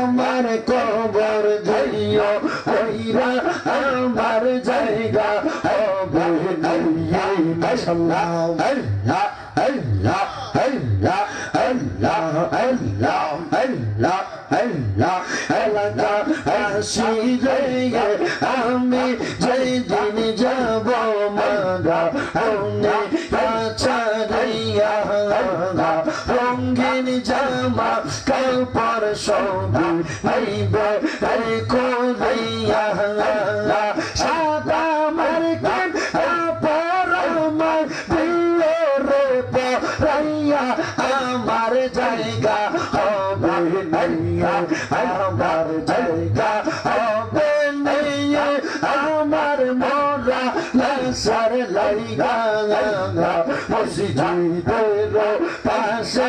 আমার কবর আমার জায়গা আমি যাব রঙ্গিন জামা কাপড় সবি আইব আমার পরাইয়া আমার জায়গা হবে নাইয়া আমার জায়গা হবে মোরা লাইগা মসজিদের পাশে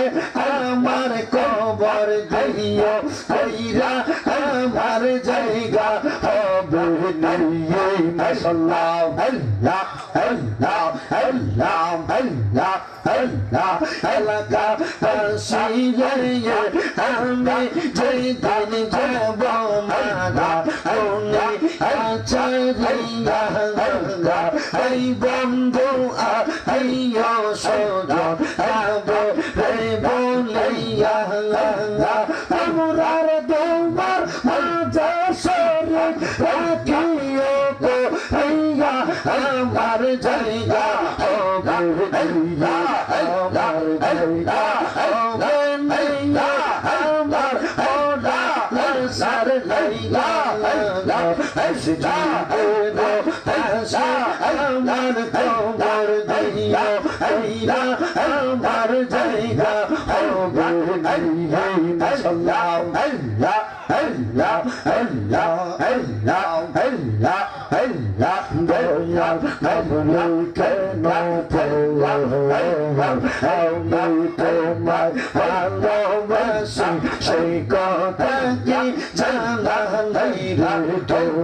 আমার কবর দিও, কইরা আমার জায়গা হবে নাইয়া মাশাআল্লাহ আল্লাহ আল্লাহ আল্লাহ আল্লাহ আল্লাহ এলাকা পাশিয়ে আমি যেদিন যাব মারা উনি আচারিয়া এই বন্ধু আইয় সোজা আদো রে বলিয়া আমরার দৌমার মাজা সরে রাখিও তো হইয়া আমার জায়গা ও গাইয়া আমার জায়গা ও গাইয়া আমার ওডা সার লাইলা লাইলা আসজা ও আসজা আমার তো জায়গা আমার জায়গা সেই কথা কি জানা তোর